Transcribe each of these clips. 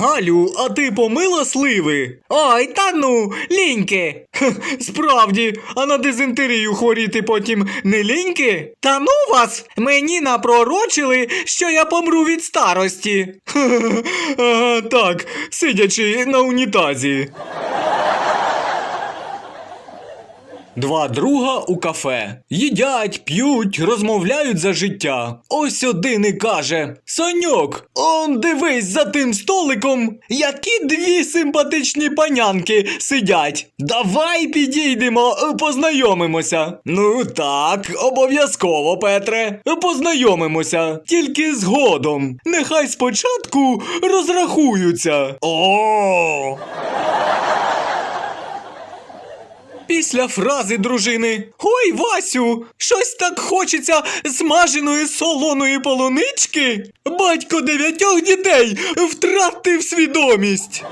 Галю, а ти помила сливи? Ой, та ну, ліньки. Справді, а на дизентерію хворіти потім не ліньки? Та ну вас, мені напророчили, що я помру від старості. Ага, так, сидячи на унітазі. Два друга у кафе. Їдять, п'ють, розмовляють за життя. Ось один і каже: Саньок, он дивись за тим столиком, які дві симпатичні панянки сидять. Давай підійдемо, познайомимося. Ну так, обов'язково, Петре. Познайомимося. Тільки згодом. Нехай спочатку розрахуються. О! Після фрази дружини Ой, Васю, щось так хочеться смаженої солоної полунички. Батько дев'ятьох дітей втратив свідомість.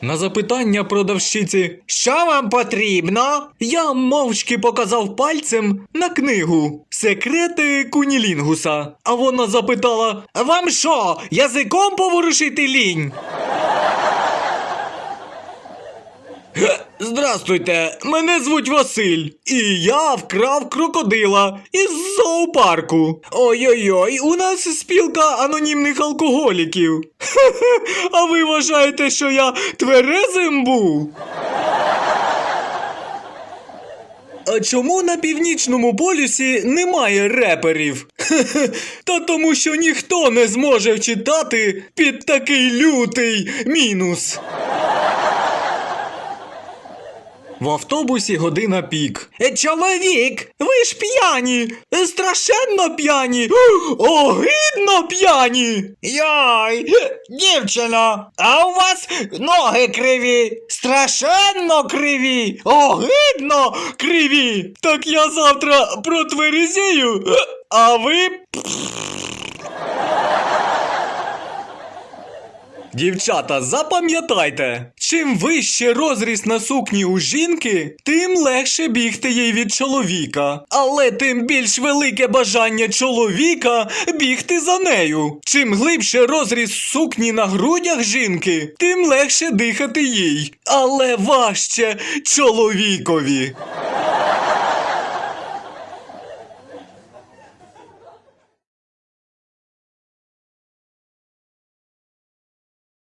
На запитання продавщиці, що вам потрібно? Я мовчки показав пальцем на книгу Секрети Кунілінгуса. А вона запитала: Вам що, язиком поворушити лінь? Здрастуйте, мене звуть Василь, і я вкрав крокодила із зоопарку. Ой-ой-ой, у нас спілка анонімних алкоголіків. А ви вважаєте, що я тверезим був? А чому на північному полюсі немає реперів? Та тому, що ніхто не зможе читати під такий лютий мінус. В автобусі година пік. Е, Чоловік, ви ж п'яні! Е, Страшенно п'яні! Огидно п'яні! Йой, дівчино, а у вас ноги криві! Страшенно криві! Огидно криві! Так я завтра протверезію, а ви. Дівчата, запам'ятайте, чим вище розріз на сукні у жінки, тим легше бігти їй від чоловіка. Але тим більш велике бажання чоловіка бігти за нею. Чим глибше розріз сукні на грудях жінки, тим легше дихати їй. Але важче чоловікові.